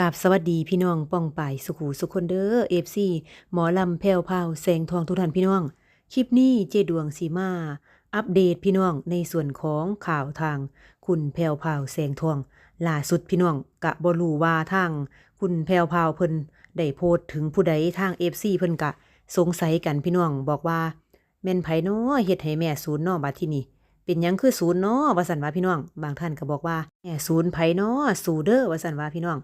กาบสวัสดีพี่น้องป้องป่ายสุขูสุขคนเด้อเอฟซีหมอลำแพรวพาวแสงทองทุกท่านพี่น้อง คลิปนี้เจดวงสีมา อัปเดตพี่น้องในส่วนของข่าวทาง คุณแพรวพาวแสงทองล่าสุดพี่น้องกะบรูว่าทาง คุณแพรวพาวเพิ่นได้โพสต์ถึงผู้ใดทางเอฟซีเพิ่นกะ สงสัยกันพี่น้องบอกว่า แม่นไผน้อเฮ็ดให้แม่ศูนย์นอบัดที่นี่เป็นยังคือศูนย์น้อว่าซั่นว่าพี่น้อง บางท่านก็บอกว่าแม่ศูนย์ไผน้อสูเด้อวาซั่นว่าพี่น้อง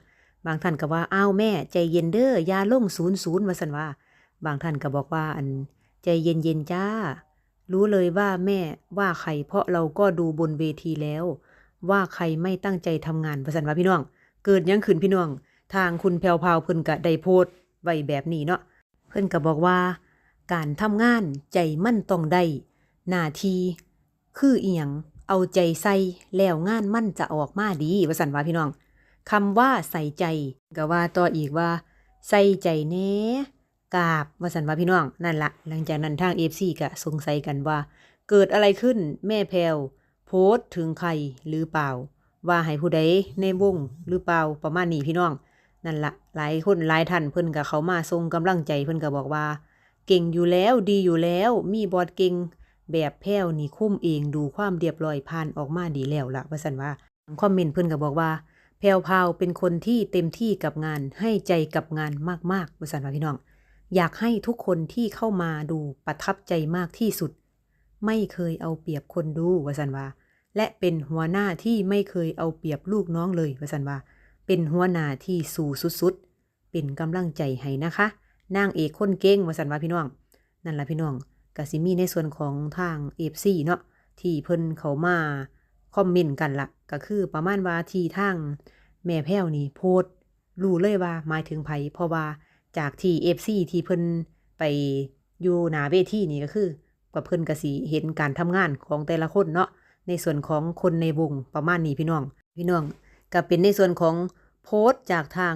บางท่านก็ว่าอ้าวแม่ใจเย็นเด้อยาล่งศูนย์ศูนย์ว่าซั่นว่า บางท่านก็บอกว่าอันใจเย็นเย็นจ้า รู้เลยว่าแม่ว่าใครเพราะเราก็ดูบนเวทีแล้ว ว่าใครไม่ตั้งใจทำงานว่าซั่นว่าพี่น้อง เกิดยังขึ้นพี่น้อง ทางคุณแพวพาวเพิ่นก็ได้โพสต์ไว้แบบนี้เนาะเพิ่นก็บอกว่า การทำงานใจมั่นต้องได้หน้าที่คืออีหยังเอาใจใส่แล้วงานมั่นจะออกมาดีว่าสันว่าพี่น้อง คำว่าใส่ใจก็ว่าต่ออีกว่า ใส่ใจแน่กาบว่าสันว่าพี่น้อง นั่นละหลังจากนั้นทาง FC ก็สงสัยกันว่า เกิดอะไรขึ้นแม่แพรวโพสถึงใครหรือเปล่า ว่าให้ผู้ใดในวงหรือเปล่าประมาณนี้พี่น้อง นั่นละหลายคนหลายท่านเพิ่นก็เขามาส่งกำลังใจเพิ่นก็บอกว่า เก่งอยู่แล้วดีอยู่แล้ว มีบอดเก่งแบบแพ้วนี่คุ้มเองดูความเรียบร้อยผ่านออกมาดีแล้วล่ะว่าสันว่าคอมเมนต์เพิ่นก็บอกว่า แพรวพาวเป็นคนที่เต็มที่กับงานให้ใจกับงานมากๆว่าสันว่าพี่น้อง อยากให้ทุกคนที่เข้ามาดูประทับใจมากที่สุด ไม่เคยเอาเปรียบคนดูวสันวาและเป็นหัวหน้าที่ไม่เคยเอาเปรียบลูกน้องเลยวสันวาเป็นหัวหน้าที่สู่สุดๆ เป็นกำลังใจให้นะคะนางเอกคนเก่งวสันวาพี่น้อง นั่นละพี่น้องกสิมีในส่วนของทางเอฟซีเนาะที่เพิ่นเขามา คอมเมนต์กันละก็คือประมาณว่าทีทางแม่แพ้วนี่โพสรู้เลยว่าหมายถึงไผเพราะว่าจากที่เอฟซีที่เพิ่นไปอยู่หนาเวทีนี่ก็คือกับเพิ่นกสิเห็นการทำงานของแต่ละคนเนาะในส่วนของคนในวงประมาณนี้พี่น้อง พี่น้องก็เป็นในส่วนของโพสต์จากทาง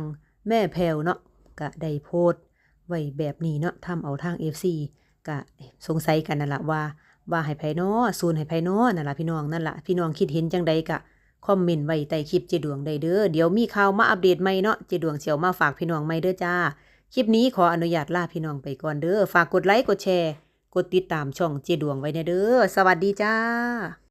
แม่แพวเนาะก็ได้โพสต์ไว้แบบนี้เนาะทำเอาทาง FC ก็สงสัยกันนั่นละว่า ว่าให้ไผน้อซูนให้ไผน้อนั่นละพี่น้องนั่นละพี่น้องคิดเห็นจังใดกะคอมเมนต์ไว้ใต้คลิปเจดวงได้เด้อเดี๋ยวมีข่าวมาอัปเดตใหม่เนาะเจดวงเสียวมาฝากพี่น้องใหม่เด้อจ้า คลิปนี้ขออนุญาตลาพี่น้องไปก่อนเด้อฝากกดไลค์กดแชร์ กดติดตามช่องเจดวงไว้เด้อสวัสดีจ้า